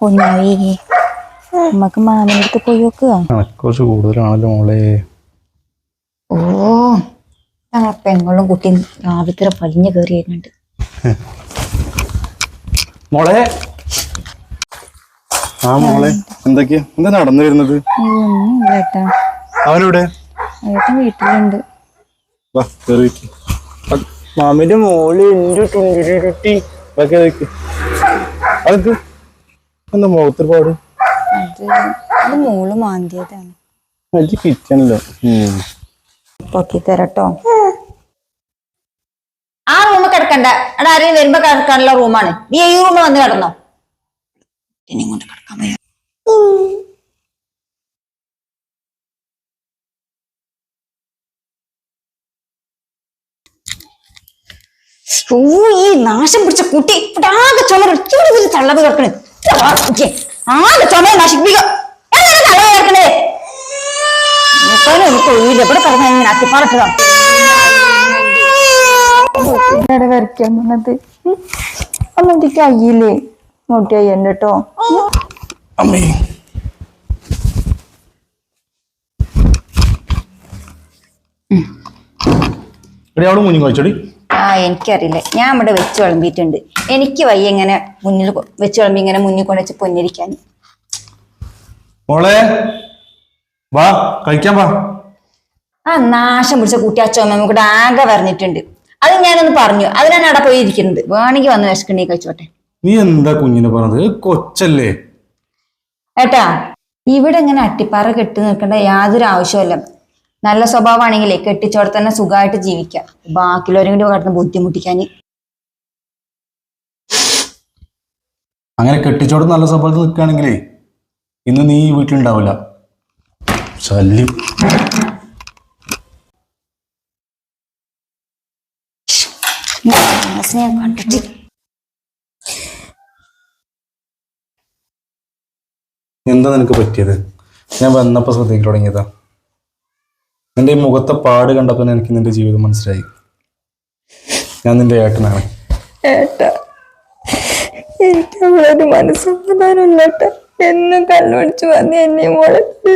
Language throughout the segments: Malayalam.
കുഞ്ഞാവി നമുക്ക് മാമിന്റെ അടുത്ത് പോയി നോക്കുക കുറച്ച് കൂടുതലാണല്ലോ മോളെ. ഓ ഞങ്ങളെ പെങ്ങളും കുട്ടിയും രാവിലത്തെ പലിഞ്ഞു കയറിയുന്നുണ്ട് മോളെ. ആ മോളെ എന്തൊക്കെയാ എന്താ നടന്നു വരുന്നത് അവനെവിടെ? ഏട്ടൻ വീട്ടിലുണ്ട്. മാമിന്റെ മോൾ എന്റെ ടുണ്ടിരുട്ടി അതൊക്കെ അതൊക്കെ എന്താ മുഖത്തൊരു പാട് അത് അത് മോൾ മാന്തിയതാണ്. അത് കിച്ചണിലോ. പൊക്കി തരട്ടോ. ആ റൂമ് കിടക്കണ്ട. അവിടെ ആരെയും വരുമ്പോ കിടക്കാനുള്ള റൂമാണ്. നീ ഈ റൂമിൽ വന്ന് കിടന്നോ. ഇനി കൊണ്ട് കിടക്കാൻ വയ്യ. ഓ ഈ നാശം പിടിച്ച കുട്ടി. ആകെ ചുമര ചൂട് തള്ളത് കിടക്കണേ. ആകെ എനിക്ക് ഒഴിയില്ല ഇവിടെ കിടന്ന ഇങ്ങനെ അത്തിപ്പാടത്തതാണ് ഇവിടെ വരയ്ക്കാൻ പറഞ്ഞത് അമ്മ കയ്യില്ലേ നോട്ടി അയ്യണ്ട കേട്ടോ അമ്മേ. അവിടെ മുന്നിൽ കഴിച്ചോടി ആ എനിക്കറിയില്ല. ഞാൻ ഇവിടെ വെച്ച് വിളമ്പിയിട്ടുണ്ട്. എനിക്ക് വയ്യ ഇങ്ങനെ മുന്നിൽ വെച്ച് വിളമ്പി ഇങ്ങനെ മുന്നിൽ കൊണ്ട് വെച്ച് പൊന്നിരിക്കാൻ. മോളെ വാ കഴിക്കാൻ വാ. ആ നാശം പിടിച്ച കുട്ടി ആ ചുമ കൂടെ ആകെ പറഞ്ഞിട്ടുണ്ട് അത് ഞാനൊന്ന് പറഞ്ഞു. അതിനാണ് അവിടെ പോയി ഇരിക്കുന്നത് വേണമെങ്കിൽ വന്ന് വിശക്കണ്ടേ കഴിച്ചോട്ടെ. നീ എന്താ കുഞ്ഞിനെ പറഞ്ഞത്? കൊച്ചല്ലേ? ഏട്ടാ ഇവിടെ ഇങ്ങനെ അട്ടിപ്പാറ കെട്ടി നിൽക്കേണ്ട യാതൊരു ആവശ്യമില്ല നല്ല സ്വഭാവമാണെങ്കിലേ കെട്ടിച്ചോടെ തന്നെ സുഖമായിട്ട് ജീവിക്കാം. ബാക്കിയുള്ളവരും കൂടി കടന്ന് ബുദ്ധിമുട്ടിക്കാൻ. അങ്ങനെ കെട്ടിച്ചോട് നല്ല സ്വഭാവത്തിൽ നിൽക്കുകയാണെങ്കിലേ ഇന്ന് നീ വീട്ടിലുണ്ടാവില്ല. ശല്യം. എന്താ നിനക്ക് പറ്റിയത്? ഞാൻ വന്നപ്പോൾ ശ്രദ്ധിക്കാൻ തുടങ്ങിയതാ. നിന്റെ ഈ മുഖത്തെ പാട് കണ്ടപ്പോൾ എനിക്ക് നിന്റെ ജീവിതം മനസ്സിലായി. ഞാൻ നിന്റെ ഏട്ടനാണ്. ഏട്ട എനിക്ക് അവളൊരു മനസ്സമാധാനമില്ല ഏട്ടാ എന്നും കണ്ണുപിടിച്ച് വന്ന് എന്നെ മുളച്ച്.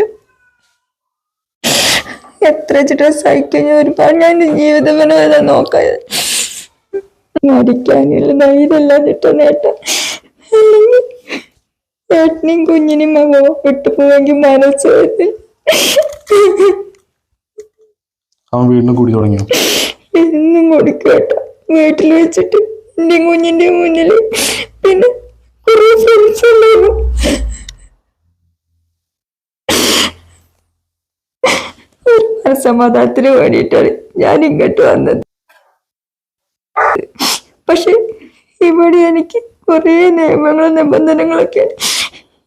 എത്ര സഹിക്കാൻ ഞാൻ ഒരുപാട് ഞാൻ ജീവിതം വേണം നോക്കാൻ. മരിക്കാനുള്ള ധൈര്യമില്ലാതിട്ടാണ് നേട്ട അല്ലെങ്കിൽ ഏട്ടനെയും കുഞ്ഞിനെയും മകോ വിട്ടുപോവെങ്കിൽ മനസ്സിലായി മനസ്സ് അവൻ വീണ്ടും കൂടി തുടങ്ങി എന്നും കൊടുക്കട്ടോ വീട്ടിൽ വെച്ചിട്ട് എന്റെ കുഞ്ഞിന്റെ മുന്നിൽ പിന്നെ കുറെ ഫ്രണ്ട്സ് ഉണ്ടായിരുന്നു സമാധാനത്തിന് വേണ്ടിയിട്ടാണ് ഞാൻ ഇങ്ങോട്ട് വന്നത്. പക്ഷെ ഇവിടെ എനിക്ക് കുറെ നിയമങ്ങളും നിബന്ധനകളൊക്കെ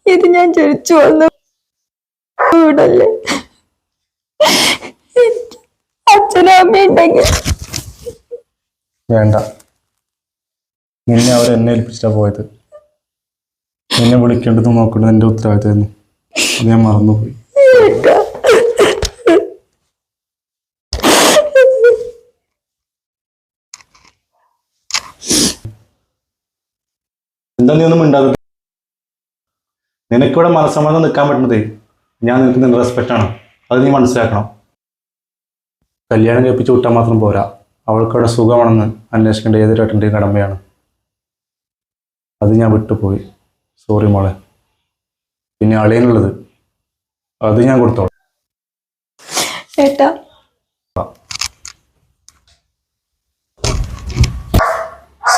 ഇത് ഞാൻ ജനിച്ചു വന്ന വീടല്ലേ? എനിക്ക് അച്ഛനും അമ്മയും ഉണ്ടെങ്കിൽ. വേണ്ട. നിന്നെ അവർ എന്നെ ഏൽപ്പിച്ചിട്ടാ പോയത്. നിന്നെ വിളിക്കേണ്ടതും നോക്കേണ്ടത് എന്റെ ഉത്തരവാദിത്തമായിരുന്നു. അത് ഞാൻ മറന്നുപോയി. എന്താ നീ ഒന്നും ഉണ്ടാകും നിനക്കിവിടെ മനസ്സമ്മതം നിൽക്കാൻ പറ്റുന്നതേ ഞാൻ നിനക്ക് നിന്റെ റെസ്പെക്റ്റ് ആണ്. അത് നീ മനസ്സിലാക്കണം. കല്യാണം കഴിപ്പിച്ച് വിട്ടാൽ മാത്രം പോരാ. അവൾക്കവിടെ സുഖമാണെന്ന് അന്വേഷിക്കേണ്ട ഏതൊരു ഏട്ടന്റെയും കടമയാണ്. അത് ഞാൻ വിട്ടുപോയി. സോറി മോളെ. പിന്നെ അളിയനുള്ളത്. അത് ഞാൻ കൊടുത്തോളാം. ഏട്ടാ.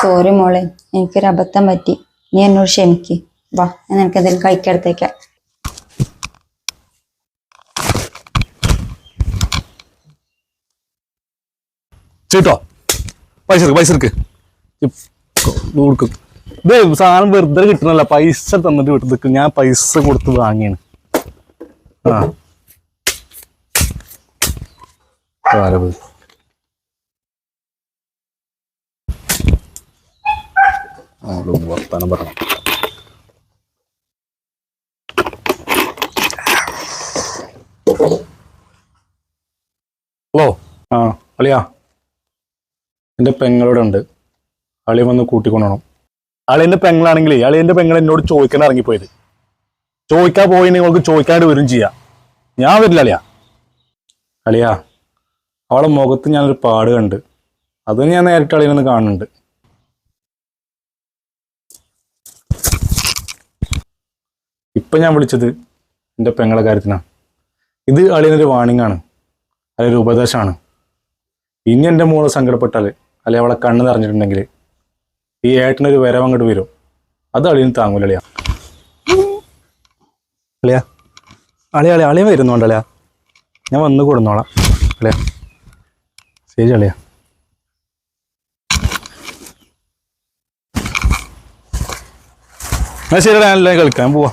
സോറി മോളെ. എനിക്കൊരു അബദ്ധം പറ്റി. നീ എന്നോട് ക്ഷമിക്ക്. വാ ഞാൻ നിനക്ക് കഴിക്കടുത്തേക്കാം കഴിക്കെടുത്തേക്കാം ചേട്ടോ പൈസ എടുക്ക് പൈസ എടുക്ക്. കൊടുക്കും. ഇത് സാധനം വെറുതെ കിട്ടണല്ല പൈസ തന്നിട്ട് വിട്ടു നിൽക്കും ഞാൻ പൈസ കൊടുത്ത് വാങ്ങിയാണ്. ആ. വർത്താനം പറഞ്ഞു ഹലോ. ആ. അളിയാ. എന്റെ പെങ്ങളോടെ ഉണ്ട് അളി വന്ന് കൂട്ടിക്കൊണ്ടണം. അളി എന്റെ പെങ്ങളാണെങ്കിൽ അളി എന്റെ പെങ്ങൾ എന്നോട് ചോദിക്കാൻ ഇറങ്ങിപ്പോയത്. ചോദിക്കാൻ പോയി നിങ്ങൾക്ക് ചോദിക്കാണ്ട് വരും ചെയ്യാം. ഞാൻ വരില്ല അളിയാ. അളിയാ അവളെ മുഖത്ത് ഞാനൊരു പാട് കണ്ട് അത് ഞാൻ നേരിട്ട് അളിയനൊന്ന് കാണുന്നുണ്ട്. ഇപ്പം ഞാൻ വിളിച്ചത് എന്റെ പെങ്ങളെ കാര്യത്തിനാണ് ഇത് അളിയനൊരു വാണിംഗ് ആണ്. അതൊരു ഉപദേശമാണ്. ഇനി എന്റെ മോൾ സങ്കടപ്പെട്ടാൽ അല്ലെ അവളെ കണ്ണ് നിറഞ്ഞിട്ടുണ്ടെങ്കിൽ ഈ ഏട്ടനൊരു വരവ് അങ്ങോട്ട് വരും. അത് അളിയന് താങ്ങൂല അളിയാ. അളിയ. അളിയ അളിയ അളിയ വരുന്നുണ്ട് അളിയ. ഞാൻ വന്ന് കൊടുന്നോളാം. അളിയ. ശരി അളിയ. ശരി ഞാൻ കളിക്കാൻ പോവാ.